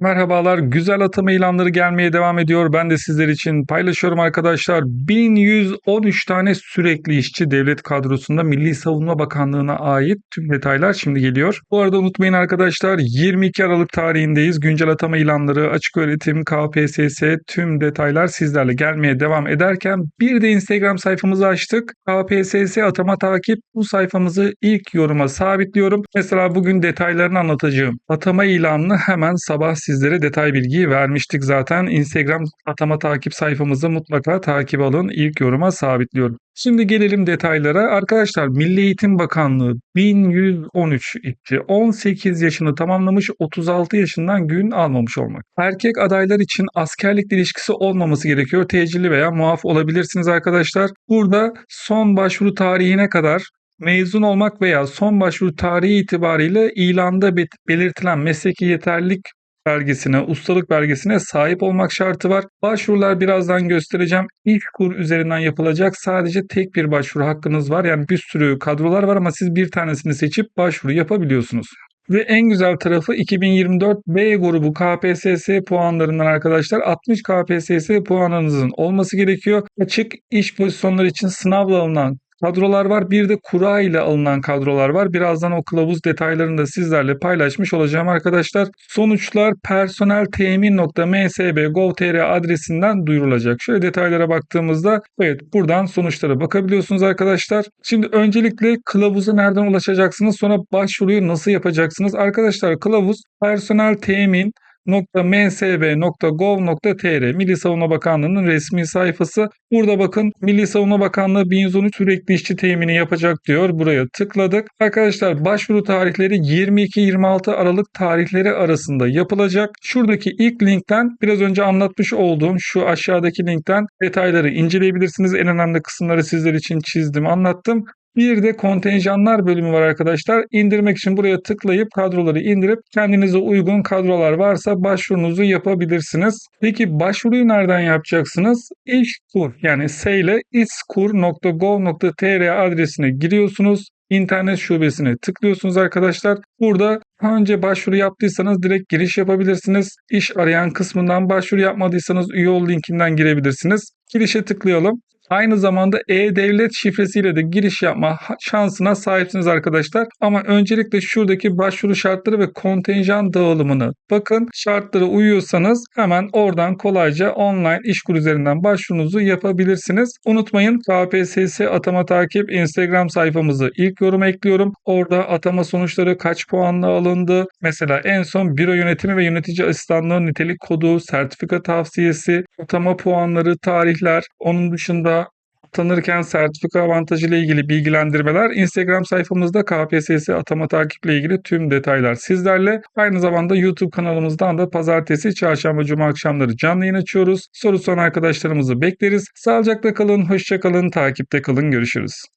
Merhabalar. Güzel atama ilanları gelmeye devam ediyor. Ben de sizler için paylaşıyorum arkadaşlar. 1113 tane sürekli işçi devlet kadrosunda Milli Savunma Bakanlığı'na ait tüm detaylar şimdi geliyor. Bu arada unutmayın arkadaşlar 22 Aralık tarihindeyiz. Güncel atama ilanları, açık öğretim, KPSS tüm detaylar sizlerle gelmeye devam ederken bir de Instagram sayfamızı açtık. KPSS atama takip bu sayfamızı ilk yoruma sabitliyorum. Mesela bugün detaylarını anlatacağım. Atama ilanını hemen sabah sizlere detay bilgiyi vermiştik zaten. Instagram atama takip sayfamızı mutlaka takip alın. İlk yoruma sabitliyorum. Şimdi gelelim detaylara. Arkadaşlar Milli Eğitim Bakanlığı 1113 itti. 18 yaşını tamamlamış 36 yaşından gün almamış olmak. Erkek adaylar için askerlik ilişkisi olmaması gerekiyor. Tecilli veya muaf olabilirsiniz arkadaşlar. Burada son başvuru tarihine kadar mezun olmak veya son başvuru tarihi itibariyle ilanda belirtilen mesleki yeterlilik belgesine, ustalık belgesine sahip olmak şartı var. Başvurular birazdan göstereceğim. İlk kur üzerinden yapılacak sadece tek bir başvuru hakkınız var. Yani bir sürü kadrolar var ama siz bir tanesini seçip başvuru yapabiliyorsunuz. Ve en güzel tarafı 2024 B grubu KPSS puanlarından arkadaşlar 60 KPSS puanınızın olması gerekiyor. Açık iş pozisyonları için sınavla alınan kadrolar var. Bir de kura ile alınan kadrolar var. Birazdan o kılavuz detaylarını da sizlerle paylaşmış olacağım arkadaşlar. Sonuçlar personeltemin.msb.gov.tr adresinden duyurulacak. Şöyle detaylara baktığımızda evet buradan sonuçlara bakabiliyorsunuz arkadaşlar. Şimdi öncelikle kılavuza nereden ulaşacaksınız? Sonra başvuruyu nasıl yapacaksınız? Arkadaşlar kılavuz personel msb.gov.tr Milli Savunma Bakanlığı'nın resmi sayfası. Burada bakın Milli Savunma Bakanlığı 1113 sürekli işçi temini yapacak diyor. Buraya tıkladık. Arkadaşlar başvuru tarihleri 22-26 Aralık tarihleri arasında yapılacak. Şuradaki ilk linkten biraz önce anlatmış olduğum şu aşağıdaki linkten detayları inceleyebilirsiniz. En önemli kısımları sizler için çizdim, anlattım. Bir de kontenjanlar bölümü var arkadaşlar. İndirmek için buraya tıklayıp kadroları indirip kendinize uygun kadrolar varsa başvurunuzu yapabilirsiniz. Peki başvuruyu nereden yapacaksınız? İşkur yani S ile iskur.gov.tr adresine giriyorsunuz. İnternet şubesine tıklıyorsunuz arkadaşlar. Burada önce başvuru yaptıysanız direkt giriş yapabilirsiniz. İş arayan kısmından başvuru yapmadıysanız üye ol linkinden girebilirsiniz. Girişe tıklayalım. Aynı zamanda e-devlet şifresiyle de giriş yapma şansına sahipsiniz arkadaşlar. Ama öncelikle şuradaki başvuru şartları ve kontenjan dağılımını bakın. Şartlara uyuyorsanız hemen oradan kolayca online işkur üzerinden başvurunuzu yapabilirsiniz. Unutmayın KPSS atama takip Instagram sayfamızı ilk yorum ekliyorum. Orada atama sonuçları kaç puanla alındı. Mesela en son büro yönetimi ve yönetici asistanlığı nitelik kodu, sertifika tavsiyesi, atama puanları, tarihler. Onun dışında tanırken sertifika avantajı ile ilgili bilgilendirmeler Instagram sayfamızda KPSS atama takiple ilgili tüm detaylar sizlerle. Aynı zamanda YouTube kanalımızdan da pazartesi, çarşamba, cuma akşamları canlı yayın açıyoruz. Soru soran arkadaşlarımızı bekleriz. Sağlıcakla kalın, hoşça kalın, takipte kalın, görüşürüz.